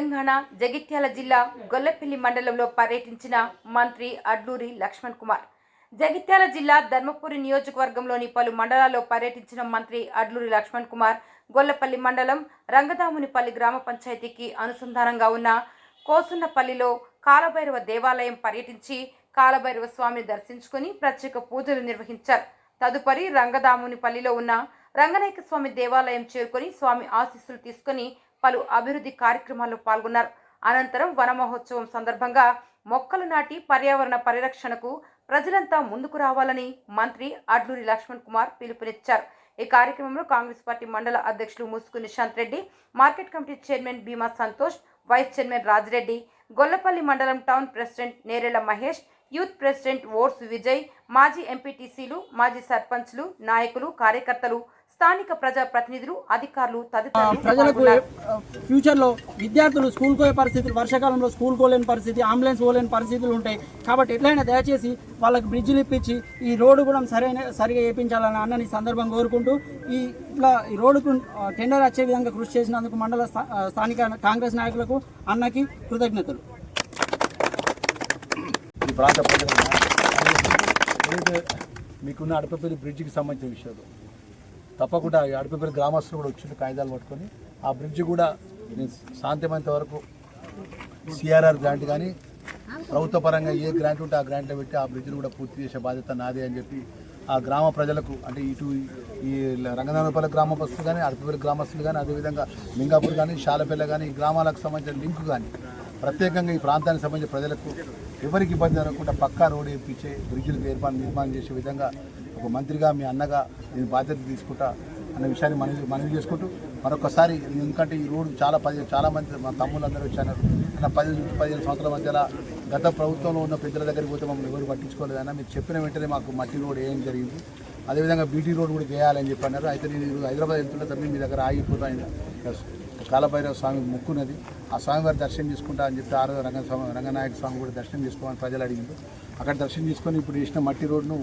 తెలంగాణ జగిత్యాల జిల్లా గొల్లపల్లి మండలంలో పర్యటించిన మంత్రి అడ్లూరి లక్ష్మణ్ కుమార్. జగిత్యాల జిల్లా ధర్మపురి నియోజకవర్గంలోని పలు మండలాల్లో పర్యటించిన మంత్రి అడ్లూరి లక్ష్మణ్ కుమార్ గొల్లపల్లి మండలం రంగదామునిపల్లి గ్రామ పంచాయతీకి అనుసంధానంగా ఉన్న కోసున్నపల్లిలో కాలభైరవ దేవాలయం పర్యటించి కాలభైరవ స్వామిని దర్శించుకుని ప్రత్యేక పూజలు నిర్వహించారు. తదుపరి రంగదామునిపల్లిలో ఉన్న రంగనాయక స్వామి దేవాలయం చేరుకొని స్వామి ఆశీస్సులు తీసుకొని పలు అభివృద్ధి కార్యక్రమాల్లో పాల్గొన్నారు. అనంతరం వన మహోత్సవం సందర్భంగా మొక్కలు నాటి పర్యావరణ పరిరక్షణకు ప్రజలంతా ముందుకు రావాలని మంత్రి అడ్లూరి లక్ష్మణ్ కుమార్ పిలుపునిచ్చారు. ఈ కార్యక్రమంలో కాంగ్రెస్ పార్టీ మండల అధ్యక్షులు ముసుగు Nishant Reddy market committee chairman Bheema Santosh vice chairman Rajireddy Gollapalli మండలం town president Nerella Mahesh youth president ఓర్స్ Vijay మాజీ ఎంపీటీసీలు మాజీ సర్పంచ్లు నాయకులు కార్యకర్తలు స్థానిక ప్రజా ప్రతినిధులు అధికారులు తదితరులు ప్రజలకు. ఫ్యూచర్లో విద్యార్థులు స్కూల్ పోయే పరిస్థితులు వర్షాకాలంలో స్కూల్ పోలేని పరిస్థితి అంబులెన్స్ పోలేని పరిస్థితులు ఉంటాయి. కాబట్టి ఎట్లయినా దయచేసి వాళ్ళకి బ్రిడ్జిలు ఇప్పించి ఈ రోడ్డు కూడా సరైన సరిగా వేయించాలని అన్నని ఈ సందర్భం కోరుకుంటూ ఈ ఇట్లా ఈ రోడ్డుకు టెండర్ వచ్చే విధంగా కృషి చేసినందుకు మండల స్థానిక కాంగ్రెస్ నాయకులకు అన్నకి కృతజ్ఞతలు. ఈ ప్రాంత మీకున్న అడపపల్లి బ్రిడ్జికి సంబంధించిన విషయాలు. తప్పకుండా అడపిపేరు గ్రామస్తులు కూడా వచ్చిన కాగితాలు పట్టుకొని. ఆ బ్రిడ్జి కూడా నేను వరకు సిఆర్ఆర్ గ్రాంట్ కానీ ప్రభుత్వ పరంగా ఏ గ్రాంట్ ఉంటే ఆ గ్రాంట్లో పెట్టి ఆ బ్రిడ్జిని కూడా పూర్తి చేసే బాధ్యత నాదే అని చెప్పి ఆ గ్రామ ప్రజలకు అంటే ఇటు ఈ రంగనాథపల్లి గ్రామస్తులు కానీ అడపపల్లి గ్రామస్తులు కానీ అదేవిధంగా మింగాపూర్ కానీ షాలపల్లె కానీ ఈ గ్రామాలకు సంబంధించిన లింకు కానీ ప్రత్యేకంగా ఈ ప్రాంతానికి సంబంధించిన ప్రజలకు ఎవరికి ఇబ్బంది జరగకుండా పక్కా రోడ్డు వేయించే బ్రిడ్జిలకు ఏర్పాటు నిర్మాణం చేసే విధంగా ఒక మంత్రిగా మీ అన్నగా నేను బాధ్యత తీసుకుంటా అనే విషయాన్ని మనవి మనవి చేసుకుంటూ మరొకసారి ఎందుకంటే ఈ రోడ్డు చాలా పది చాలా మంది మా తమ్ముళ్ళందరూ వచ్చారు. అన్న పది పదిహేను సంవత్సరాల మధ్యలో గత ప్రభుత్వంలో ఉన్న పెద్దల దగ్గరికి పోతే మమ్మల్ని ఎవరు పట్టించుకోలేదన్నా మీరు చెప్పిన వెంటనే మాకు మట్టి రోడ్ వేయడం జరిగింది. అదేవిధంగా బీటీ రోడ్ కూడా చేయాలని చెప్పన్నారు అయితే నేను ఈరోజు హైదరాబాద్ వెళ్తున్న తర్వాత మీ దగ్గర ఆగిపోతాను. కాలభైరవ స్వామి ముక్కున్నది ఆ స్వామివారి దర్శనం చేసుకుంటా అని చెప్పి ఆరో రంగ స్వామి రంగనాయక స్వామి కూడా దర్శనం చేసుకోమని ప్రజలు అడిగింది అక్కడ దర్శనం చేసుకొని ఇప్పుడు చేసిన మట్టి రోడ్ను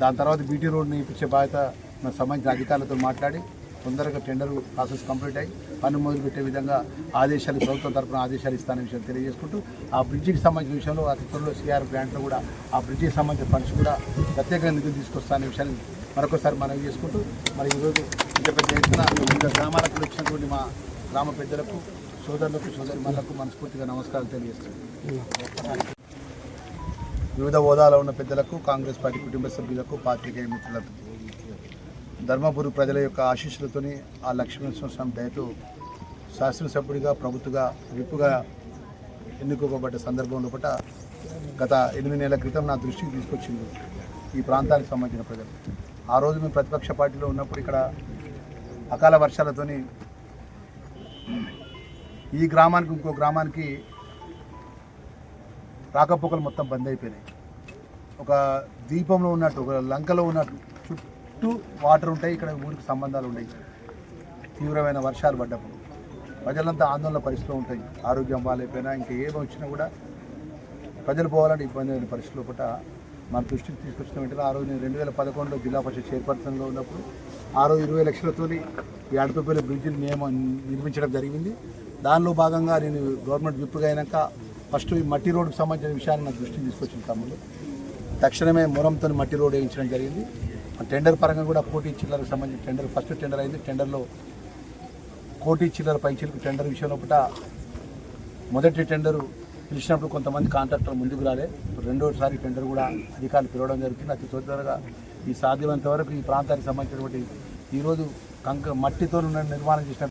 దాని తర్వాత బీటీ రోడ్ని ఇప్పించే బాధ్యత మన సంబంధించిన అధికారులతో మాట్లాడి తొందరగా టెండర్ ప్రాసెస్ కంప్లీట్ అయ్యి పని మొదలుపెట్టే విధంగా ఆదేశాలు ప్రభుత్వం తరపున ఆదేశాలు ఇస్తానే విషయం తెలియజేసుకుంటూ ఆ బ్రిడ్జికి సంబంధించిన విషయంలో అతి త్వరలో సిఆర్ గ్రాంట్లో కూడా ఆ బ్రిడ్జికి సంబంధించిన ఫండ్స్ కూడా ప్రత్యేకంగా నిధులు తీసుకొస్తాననే విషయాన్ని మరొకసారి మనవి చేసుకుంటూ మరి ఈరోజు ఇంత పెద్ద ఎత్తున వివిధ గ్రామాలకు వచ్చినటువంటి మా గ్రామ పెద్దలకు సోదరులకు సోదరిమణులకు మనస్ఫూర్తిగా నమస్కారాలు తెలియజేస్తున్నాను. వివిధ హోదాలో ఉన్న పెద్దలకు కాంగ్రెస్ పార్టీ కుటుంబ సభ్యులకు పాత్రికేయ మిత్రులకు ధర్మపురి ప్రజల యొక్క ఆశీస్సులతోని ఆ లక్ష్మీనరసింహ స్వామి దయతో శాసనసభ్యుడిగా ప్రభుత్వగా విప్పుగా ఎన్నుకోబడ్డ సందర్భంలో పట గత ఎనిమిది నెలల క్రితం నా దృష్టికి తీసుకొచ్చింది ఈ ప్రాంతానికి సంబంధించిన ప్రజలు. ఆ రోజు మేము ప్రతిపక్ష పార్టీలో ఉన్నప్పుడు ఇక్కడ అకాల వర్షాలతోని ఈ గ్రామానికి ఇంకో గ్రామానికి రాకపోకలు మొత్తం బంద్ అయిపోయినాయి. ఒక దీపంలో ఉన్నట్టు ఒక లంకలో ఉన్నట్టు చుట్టూ చుట్టూ వాటర్ ఉంటాయి ఇక్కడ ఊరికి సంబంధాలు ఉన్నాయి. తీవ్రమైన వర్షాలు పడ్డప్పుడు. ప్రజలంతా ఆందోళన పరిస్థితిలో ఉంటాయి. ఆరోగ్యం బాగాలేకపోయినా ఇంకా ఏమి వచ్చినా కూడా ప్రజలు పోవాలంటే ఇబ్బంది అయిన పరిస్థితుల్లో పూట మన దృష్టికి తీసుకొచ్చిన వెంటనే ఆ రోజు నేను రెండు వేల పదకొండులో జిల్లా పరిషత్ చైర్పర్సన్లో ఉన్నప్పుడు ఆ రోజు ఇరవై లక్షలతో ఈ అడపల్లి బ్రిడ్జిని నియమం నిర్మించడం జరిగింది. దానిలో భాగంగా నేను గవర్నమెంట్ విప్పుగా అయినాక ఫస్ట్ ఈ మట్టి రోడ్డుకు సంబంధించిన విషయాన్ని నా దృష్టికి తీసుకొచ్చిన తమ్ముడు. తక్షణమే మురంతో మట్టి రోడ్ వేయించడం జరిగింది. టెండర్ పరంగా కూడా కోటి చిల్లరకు సంబంధించిన టెండర్ ఫస్ట్ టెండర్ అయింది. టెండర్లో కోటి చిల్లర పైచీలకు టెండర్ విషయంలో పూట మొదటి టెండరు పిలిచినప్పుడు కొంతమంది కాంట్రాక్టర్ ముందుకు రాలే. రెండోసారి టెండర్ కూడా అధికారులు పిలవడం జరుగుతుంది అతి తొందరగా ఈ సాధ్యమైనంత వరకు ఈ ప్రాంతానికి సంబంధించినటువంటి ఈరోజు కంక మట్టితో ఉన్న నిర్మాణం చేసిన